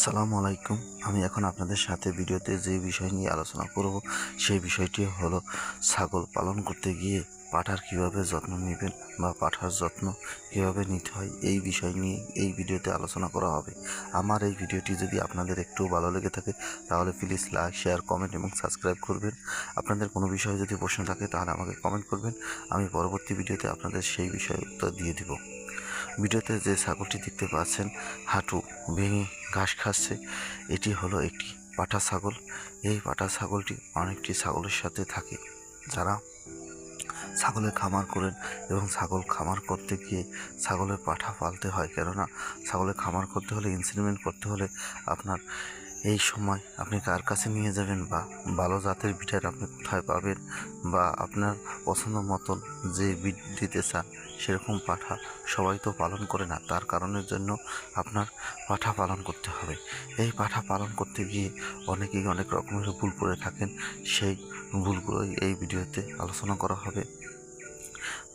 আসসালামু আলাইকুম। আমি এখন আপনাদের সাথে ভিডিওতে যে বিষয় নিয়ে আলোচনা করব, সেই বিষয়টি হলো ছাগল পালন করতে গিয়ে পাঠার কীভাবে যত্ন নেবেন বা পাঠার যত্ন কীভাবে নিতে হয়, এই বিষয় নিয়ে এই ভিডিওতে আলোচনা করা হবে। আমার এই ভিডিওটি যদি আপনাদের একটু ভালো লেগে থাকে, তাহলে প্লিজ লাইক শেয়ার কমেন্ট এবং সাবস্ক্রাইব করবেন। আপনাদের কোনো বিষয়ে যদি প্রশ্ন থাকে, তাহলে আমাকে কমেন্ট করবেন। আমি পরবর্তী ভিডিওতে আপনাদের সেই বিষয়ে উত্তর দিয়ে দিব। ভিডিওতে যে ছাগলটি দেখতে পাচ্ছেন, হাঁটু ভেঙে ঘাস খাচ্ছে। এটি হলো একটি পাঠা ছাগল এই পাঠা ছাগলটি অনেকটি ছাগলের সাথে থাকে। যারা ছাগলের খামার করেন এবং ছাগল খামার করতে গিয়ে ছাগলের পাঠা পালতে হয়। কেননা, ছাগলের খামার করতে হলে ইনসিডমেন্ট করতে হলে আপনার এই সময় আপনি কার কাছে নিয়ে যাবেন বা ভালো জাতের বিটার আপনি কোথায় পাবেন বা আপনার পছন্দ মতন যে বিট দিতে চান, সেরকম পাঠা সবাই তো পালন করে না। তার কারণের জন্য আপনার পাঠা পালন করতে হবে। এই পাঠা পালন করতে গিয়ে অনেকেই অনেক রকমের ভুল করে থাকেন। সেই ভুলগুলোই এই ভিডিওতে আলোচনা করা হবে।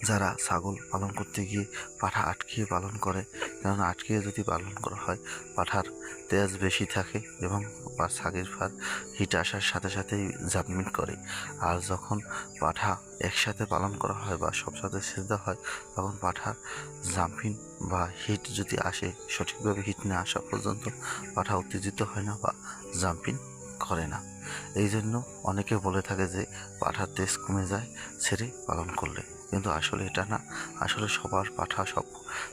যারা ছাগল পালন করতে গিয়ে পাঠা আটকিয়ে পালন করে, কেননা আটকিয়ে যদি পালন করা হয়, পাঠার তেজ বেশি থাকে এবং ছাগের ফার হিট আসার সাথে সাথেই জাপমিট করে। আর যখন পাঠা একসাথে পালন করা হয় বা সব সাথে সেদ্ধা হয়, তখন পাঠার জাম্পিং বা হিট যদি আসে, সঠিকভাবে হিট না আসা পর্যন্ত পাঠা উত্তেজিত হয় না বা জাম্পিং করে না। এই জন্য অনেকে বলে থাকে যে, পাঠার তেজ কমে যায়, ছেড়ে পালন করলে। কিন্তু আসলে এটা না, আসলে সবার পাঠা সব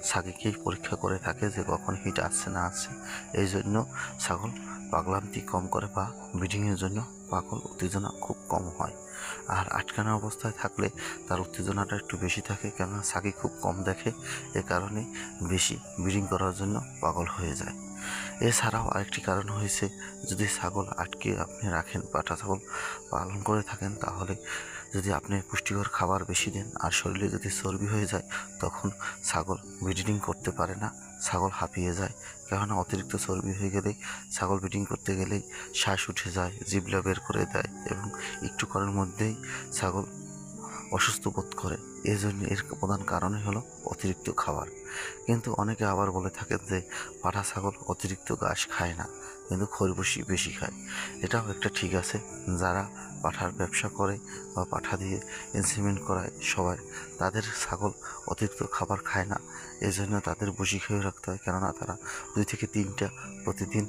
ছাগিকেই পরীক্ষা করে থাকে যে কখন হিট আসছে না আসছে। এই জন্য ছাগল পাগলান্তি কম করে বা ব্রিডিংয়ের জন্য পাগল উত্তেজনা খুব কম হয়। আর আটকানো অবস্থায় থাকলে তার উত্তেজনাটা একটু বেশি থাকে কেননা ছাগি খুব কম দেখে, এ কারণে বেশি ব্রিডিং করার জন্য পাগল হয়ে যায়। এছাড়াও আরেকটি কারণ হয়েছে, যদি ছাগল আটকে আপনি রাখেন পাঠা ছাগল পালন করে থাকেন তাহলে যদি আপনি পুষ্টিকর খাবার বেশি দেন আর শরীরে যদি চর্বি হয়ে যায়, তখন ছাগল ব্রিডিং করতে পারে না। ছাগল হাঁপিয়ে যায়। কেননা অতিরিক্ত চর্বি হয়ে গেলে ছাগল ব্রিডিং করতে গেলেই শ্বাস উঠে যায় জিবলা বের করে দেয় এবং একটু করার মধ্যেই ছাগল অসুস্থ বোধ করে। এই জন্য এর প্রধান কারণই হলো অতিরিক্ত খাবার। কিন্তু অনেকে আবার বলে থাকেন যে, পাঠা ছাগল অতিরিক্ত ঘাস খায় না, কিন্তু খরবুশি বেশি খায়। এটাও একটা ঠিক আছে। যারা পাঠার ব্যবসা করে বা পাঠা দিয়ে ইনসিমেন্ট করায় সবাই, তাদের ছাগল অতিরিক্ত খাবার খায় না। এই জন্য তাদের বসি খেয়ে রাখতে হয়। কেননা তারা দুই থেকে তিনটা প্রতিদিন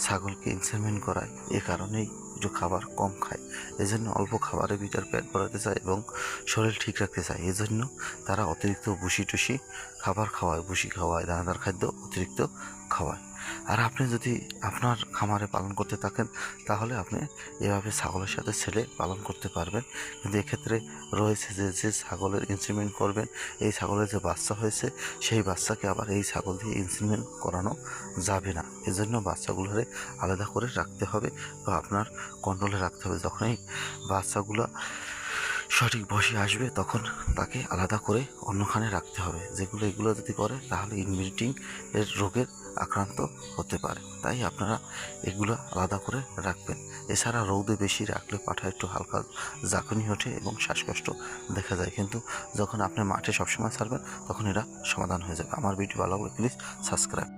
ছাগলকে ইনসিমেন্ট করায়। এ কারণেই একটু খাবার কম খায়। এজন্য জন্য অল্প খাবারের ভিতর পেট ভরাতে চায় এবং শরীর ঠিক রাখতে চায়। এজন্য জন্য তারা অতিরিক্ত ভুসি টুসি খাবার খাওয়ায়। ভুসি খাওয়ায়, দানাদার খাদ্য অতিরিক্ত খাওয়ায়। আর আপনি যদি আপনার খামারে পালন করতে থাকেন, তাহলে আপনি এভাবে ছাগলের সাথে ছেলে পালন করতে পারবেন। কিন্তু এক্ষেত্রে রয়েছে যে যে ছাগলের ইনসিমেন্ট করবেন, এই ছাগলের যে বাচ্চা হয়েছে, সেই বাচ্চাকে আবার এই ছাগল দিয়ে ইনসিমেন্ট করানো যাবে না। এজন্য বাচ্চাগুলোরে আলাদা করে রাখতে হবে বা আপনার কন্ট্রোলে রাখতে হবে। যখনই বাচ্চাগুলো সঠিক বসে আসবে, তখন তাকে আলাদা করে অন্যখানে রাখতে হবে। যেগুলো এগুলো যদি করে, তাহলে ইনব্রিডিং এর রোগের আক্রান্ত হতে পারে। তাই আপনারা এগুলো আলাদা করে রাখবেন। এছাড়া রৌদে বেশি রাখলে পাঠা একটু হালকা জাকুনি ওঠে এবং শ্বাসকষ্ট দেখা যায়। কিন্তু যখন আপনি মাঠে সবসময় ছাড়বেন, তখন এরা সমাধান হয়ে যাবে। আমার ভিডিও ভালো লাগলে প্লিজ সাবস্ক্রাইব